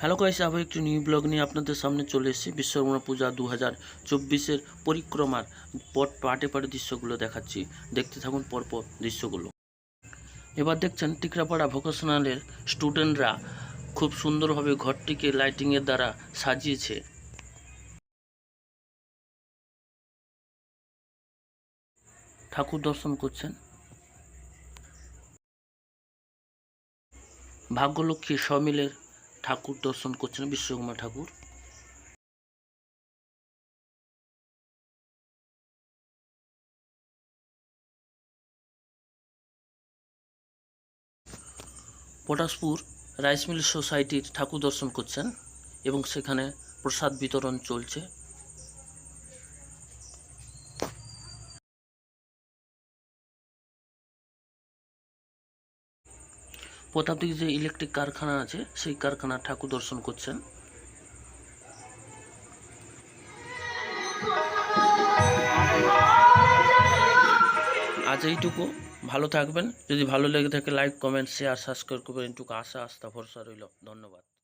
Hello guys, আবার একটি new blog নিয়ে আপনাদের সামনে চলে এসেছি। বিশ্বকর্মা পূজা দু হাজার চব্বিশের পরিক্রমার পট পাটে পাটে দৃশ্যগুলো দেখাচ্ছি। দেখতে থাকুন পরপর দৃশ্যগুলো। এবার দেখছেন টিকরাপাড়া ভোকেশনালের স্টুডেন্টরা খুব সুন্দরভাবে ঘরটিকে লাইটিংয়ের দ্বারা সাজিয়েছে। ঠাকুর দর্শন করছেন। ভাগ্যলক্ষ্মী সমিলের ঠাকুর দর্শন করছেন বিশ্বকর্মা ঠাকুর। পটাশপুর রাইস মিল সোসাইটির ঠাকুর দর্শন করছেন এবং সেখানে প্রসাদ বিতরণ চলছে। প্রতাপদিকে যে ইলেকট্রিক কারখানা আছে, সেই কারখানার ঠাকুর দর্শন করছেন। আজ এইটুকু। ভালো থাকবেন। যদি ভালো লেগে থাকে লাইক কমেন্ট শেয়ার সাবস্ক্রাইব করবেন। এইটুকু আশা, আস্থা, ভরসা রইল। ধন্যবাদ।